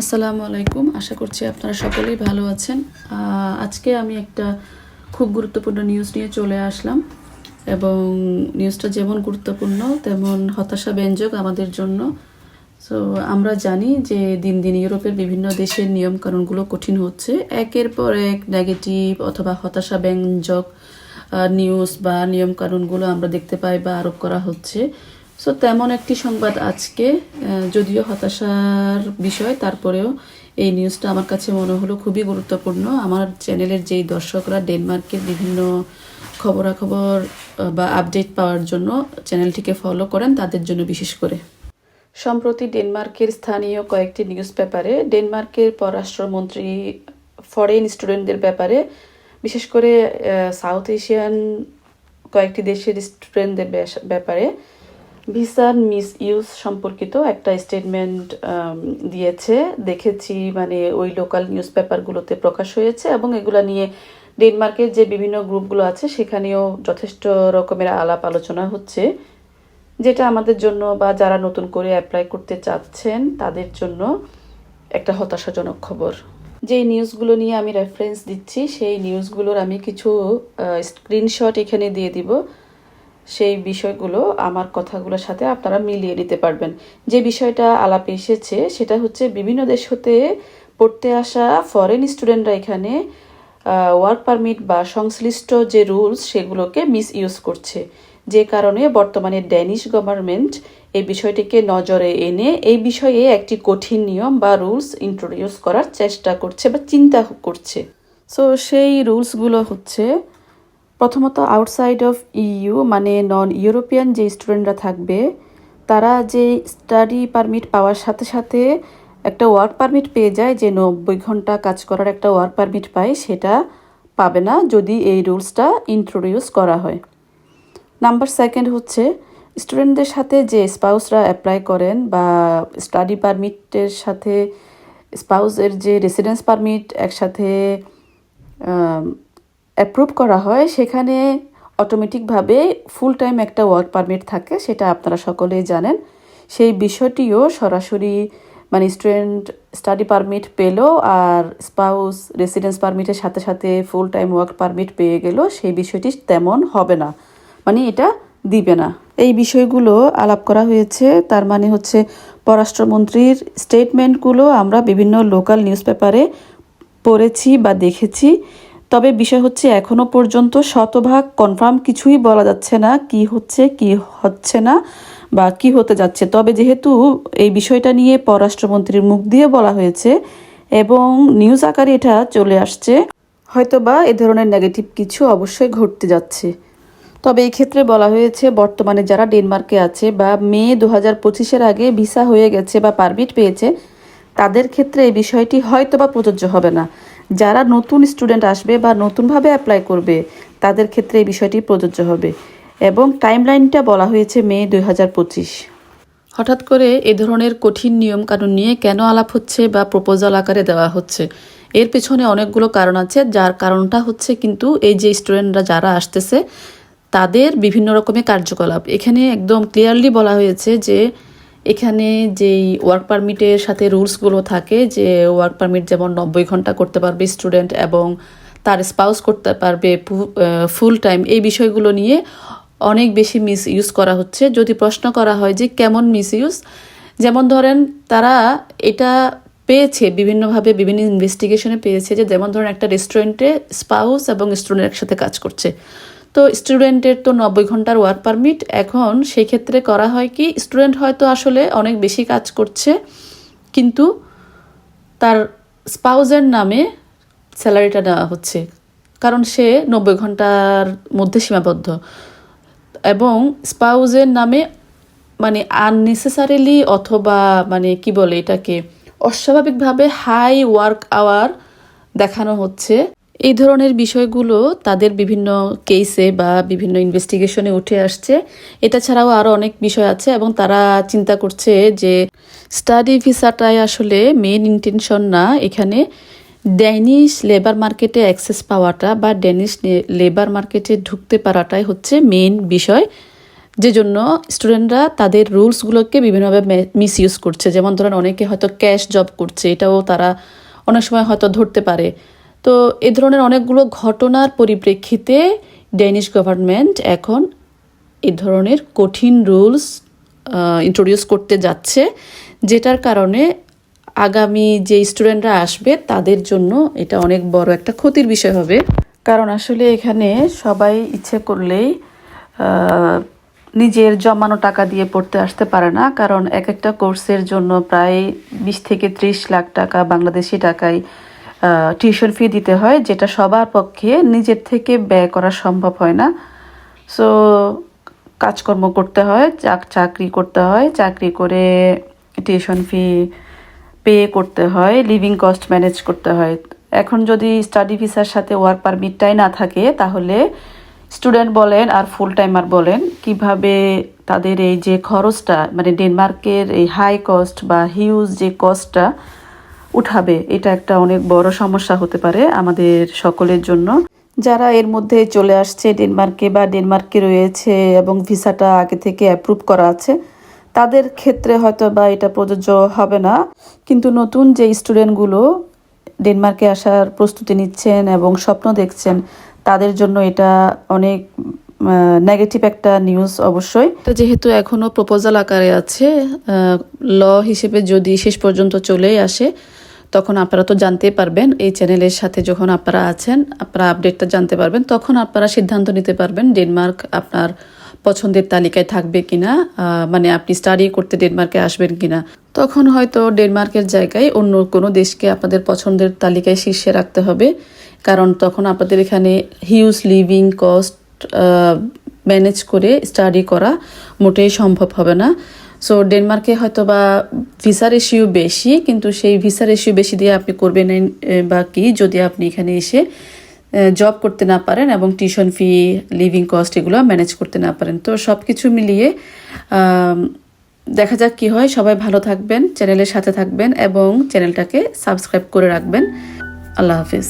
আসসালামু আলাইকুম। আশা করছি আপনারা সকলেই ভালো আছেন। আজকে আমি একটা খুব গুরুত্বপূর্ণ নিউজ নিয়ে চলে আসলাম এবং নিউজটা যেমন গুরুত্বপূর্ণ, তেমন হতাশা ব্যঞ্জক আমাদের জন্য। সো আমরা জানি যে দিন দিন ইউরোপের বিভিন্ন দেশের নিয়ম কানুনগুলো কঠিন হচ্ছে। একের পর এক নেগেটিভ অথবা হতাশা ব্যঞ্জক নিউজ বা নিয়ম কানুনগুলো আমরা দেখতে পাই বা আরোপ করা হচ্ছে। সো তেমন একটি সংবাদ আজকে যদিও হতাশার বিষয়, তারপরেও এই নিউজটা আমার কাছে মনে হলো খুবই গুরুত্বপূর্ণ। আমার চ্যানেলের যেই দর্শকরা ডেনমার্কের বিভিন্ন খবরাখবর বা আপডেট পাওয়ার জন্য চ্যানেলটিকে ফলো করেন, তাদের জন্য বিশেষ করে। সম্প্রতি ডেনমার্কের স্থানীয় কয়েকটি নিউজ পেপারে ডেনমার্কের পররাষ্ট্রমন্ত্রী ফরেন স্টুডেন্টদের ব্যাপারে, বিশেষ করে সাউথ এশিয়ান কয়েকটি দেশের স্টুডেন্টদের ব্যাপারে ভিসার মিস ইউজ সম্পর্কিত একটা স্টেটমেন্ট দিয়েছে। দেখেছি মানে ওই লোকাল নিউজ পেপারগুলোতে প্রকাশ হয়েছে এবং এগুলো নিয়ে ডেনমার্কের যে বিভিন্ন গ্রুপগুলো আছে, সেখানেও যথেষ্ট রকমের আলাপ আলোচনা হচ্ছে। যেটা আমাদের জন্য বা যারা নতুন করে অ্যাপ্লাই করতে চাচ্ছেন, তাদের জন্য একটা হতাশাজনক খবর। যেই নিউজগুলো নিয়ে আমি রেফারেন্স দিচ্ছি, সেই নিউজগুলোর আমি কিছু স্ক্রিনশট এখানে দিয়ে দিব। সেই বিষয়গুলো আমার কথাগুলোর সাথে আপনারা মিলিয়ে নিতে পারবেন। যে বিষয়টা আলাপে এসেছে, সেটা হচ্ছে বিভিন্ন দেশ হতে পড়তে আসা ফরেন স্টুডেন্টরা এখানে ওয়ার্ক পারমিট বা সংশ্লিষ্ট যে রুলস সেগুলোকে মিস ইউজ করছে। যে কারণে বর্তমানে ড্যানিশ গভর্নমেন্ট এই বিষয়টিকে নজরে এনে এই বিষয়ে একটি কঠিন নিয়ম বা রুলস ইন্ট্রোডিউস করার চেষ্টা করছে বা চিন্তা করছে। সো সেই রুলসগুলো হচ্ছে প্রথমত আউটসাইড অফ ইইউ মানে নন ইউরোপিয়ান যে স্টুডেন্টরা থাকবে, তারা যে স্টাডি পারমিট পাওয়ার সাথে সাথে একটা ওয়ার্ক পারমিট পেয়ে যায়, যে নব্বই ঘণ্টা কাজ করার একটা ওয়ার্ক পারমিট পায়, সেটা পাবে না যদি এই রুলসটা ইন্ট্রোডিউস করা হয়। নাম্বার সেকেন্ড হচ্ছে স্টুডেন্টদের সাথে যে স্পাউসরা অ্যাপ্লাই করেন বা স্টাডি পারমিটের সাথে স্পাউসের যে রেসিডেন্স পারমিট একসাথে অ্যাপ্রুভ করা হয়, সেখানে অটোমেটিকভাবে ফুল টাইম একটা ওয়ার্ক পারমিট থাকে, সেটা আপনারা সকলেই জানেন। সেই বিষয়টিও সরাসরি মানে স্টুডেন্ট স্টাডি পারমিট পেল আর স্পাউস রেসিডেন্স পারমিটের সাথে সাথে ফুল টাইম ওয়ার্ক পারমিট পেয়ে গেল, সেই বিষয়টি তেমন হবে না। মানে এটা দিবে না। এই বিষয়গুলো আলাপ করা হয়েছে, তার মানে হচ্ছে পররাষ্ট্রমন্ত্রীর স্টেটমেন্টগুলো আমরা বিভিন্ন লোকাল নিউজ পেপারে পড়েছি বা দেখেছি। তবে বিষয় হচ্ছে, এখনও পর্যন্ত শতভাগ কনফার্ম কিছুই বলা যাচ্ছে না কি হচ্ছে কি হচ্ছে না বা কি হতে যাচ্ছে। তবে যেহেতু এই বিষয়টা নিয়ে পররাষ্ট্রমন্ত্রীর মুখ দিয়ে বলা হয়েছে এবং নিউজ আকারে এটা চলে আসছে, হয়তোবা এ ধরনের নেগেটিভ কিছু অবশ্যই ঘটতে যাচ্ছে। তবে এই ক্ষেত্রে বলা হয়েছে, বর্তমানে যারা ডেনমার্কে আছে বা মে দু হাজার পঁচিশের আগে ভিসা হয়ে গেছে বা পারমিট পেয়েছে, তাদের ক্ষেত্রে এই বিষয়টি হয়তো বা প্রযোজ্য হবে না। যারা নতুন স্টুডেন্ট আসবে বা নতুনভাবে অ্যাপ্লাই করবে, তাদের ক্ষেত্রে এই বিষয়টি প্রযোজ্য হবে। এবং টাইমলাইনটা বলা হয়েছে মে দুই হাজার পঁচিশ। হঠাৎ করে এ ধরনের কঠিন নিয়ম কানুন নিয়ে কেন আলাপ হচ্ছে বা প্রপোজাল আকারে দেওয়া হচ্ছে? এর পেছনে অনেকগুলো কারণ আছে, যার কারণটা হচ্ছে কিন্তু এই যে স্টুডেন্টরা যারা আসতেছে, তাদের বিভিন্ন রকমের কার্যকলাপ। এখানে একদম ক্লিয়ারলি বলা হয়েছে যে এখানে যেই ওয়ার্ক পারমিটের সাথে রুলসগুলো থাকে যে ওয়ার্ক পারমিট যেমন নব্বই ঘণ্টা করতে পারবে স্টুডেন্ট এবং তার স্পাউস করতে পারবে ফুল টাইম এই বিষয়গুলো নিয়ে অনেক বেশি মিস ইউজ করা হচ্ছে। যদি প্রশ্ন করা হয় যে কেমন মিস ইউজ যেমন ধরেন তারা এটা পেয়েছে, বিভিন্নভাবে বিভিন্ন ইনভেস্টিগেশনে পেয়েছে যে যেমন ধরেন একটা রেস্টুরেন্টে স্পাউস এবং স্টুডেন্ট একসাথে কাজ করছে। তো স্টুডেন্টের তো নব্বই ঘণ্টার ওয়ার্ক পারমিট এখন সেই ক্ষেত্রে করা হয় কি স্টুডেন্ট হয়তো আসলে অনেক বেশি কাজ করছে, কিন্তু তার স্পাউজের নামে স্যালারিটা নেওয়া হচ্ছে, কারণ সে নব্বই ঘণ্টার মধ্যে সীমাবদ্ধ। এবং স্পাউজের নামে মানে আননেসেসারিলি অথবা মানে কি বলে এটাকে, অস্বাভাবিকভাবে হাই ওয়ার্ক আওয়ার দেখানো হচ্ছে। এই ধরনের বিষয়গুলো তাদের বিভিন্ন কেসে বা বিভিন্ন ইনভেস্টিগেশনে উঠে আসছে। এটা ছাড়াও আরও অনেক বিষয় আছে এবং তারা চিন্তা করছে যে স্টাডি ভিসাটাই আসলে মেন ইন্টেনশন না এখানে ড্যানিশ লেবার মার্কেটে অ্যাক্সেস পাওয়াটা বা ড্যানিশ লেবার মার্কেটে ঢুকতে পারাটাই হচ্ছে মেন বিষয়। যে জন্য স্টুডেন্টরা তাদের রুলসগুলোকে বিভিন্নভাবে মিস ইউজ করছে। যেমন ধরেন অনেকে হয়তো ক্যাশ জব করছে, এটাও তারা অনেক সময় হয়তো ধরতে পারে। তো এ ধরনের অনেকগুলো ঘটনার পরিপ্রেক্ষিতে ডেনিশ গভর্নমেন্ট এখন এ ধরনের কঠিন রুলস ইন্ট্রোডিউস করতে যাচ্ছে, যেটার কারণে আগামী যে স্টুডেন্টরা আসবে তাদের জন্য এটা অনেক বড় একটা ক্ষতির বিষয় হবে। কারণ আসলে এখানে সবাই ইচ্ছে করলেই নিজের জমানো টাকা দিয়ে পড়তে আসতে পারে না। কারণ এক একটা কোর্সের জন্য প্রায় বিশ থেকে ত্রিশ লাখ টাকা বাংলাদেশি টাকায় টিউশন ফি দিতে হয়, যেটা সবার পক্ষে নিজের থেকে ব্যয় করা সম্ভব হয় না। সো কাজকর্ম করতে হয়, চাক চাকরি করতে হয়, চাকরি করে টিউশন ফি পে করতে হয় লিভিং কস্ট ম্যানেজ করতে হয়। এখন যদি স্টাডি ভিসার সাথে ওয়ার্ক পারমিটটাই না থাকে, তাহলে স্টুডেন্ট বলেন আর ফুল টাইমার বলেন, কীভাবে তাদের এই যে খরচটা মানে ডেনমার্কের এই হাই কস্ট বা হিউজ যে কস্টটা উঠাবে, এটা একটা অনেক বড় সমস্যা হতে পারে আমাদের সকলের জন্য। যারা এর মধ্যে চলে আসছে ডেনমার্কে বা ডেনমার্কে রয়েছে এবং ভিসাটা আগে থেকে অ্যাপ্রুভ করা আছে, তাদের ক্ষেত্রে হয়তো বা এটা প্রযোজ্য হবে না। কিন্তু নতুন যে স্টুডেন্টগুলো ডেনমার্কে আসার প্রস্তুতি নিচ্ছেন এবং স্বপ্ন দেখছেন, তাদের জন্য এটা অনেক নেগেটিভ একটা নিউজ অবশ্যই। এটা যেহেতু এখনও প্রপোজাল আকারে আছে ল হিসেবে যদি শেষ পর্যন্ত চলেই আসে তখন আপনারা তো জানতেই পারবেন, এই চ্যানেলের সাথে যখন আপনারা আছেন, আপনারা আপডেটটা জানতে পারবেন, তখন আপনারা সিদ্ধান্ত নিতে পারবেন ডেনমার্ক আপনার পছন্দের তালিকায় থাকবে কিনা মানে আপনি স্টাডি করতে ডেনমার্কে আসবেন কিনা। তখন হয়তো ডেনমার্কের জায়গায় অন্য কোনো দেশকে আপনাদের পছন্দের তালিকায় শীর্ষে রাখতে হবে, কারণ তখন আপনাদের এখানে হিউজ লিভিং কস্ট ম্যানেজ করে স্টাডি করা মোটেই সম্ভব হবে না। সো ডেনমার্কে হয়তো বা ভিসা রেশিও বেশি, কিন্তু সেই ভিসা রেশিও বেশি দিয়ে আপনি করবেন বা কি, যদি আপনি এখানে এসে জব করতে না পারেন এবং টিউশন ফি লিভিং কস্ট এগুলো ম্যানেজ করতে না পারেন। তো সব কিছু মিলিয়ে দেখা যাক কি হয়। সবাই ভালো থাকবেন, চ্যানেলের সাথে থাকবেন এবং চ্যানেলটাকে সাবস্ক্রাইব করে রাখবেন। আল্লাহ হাফিজ।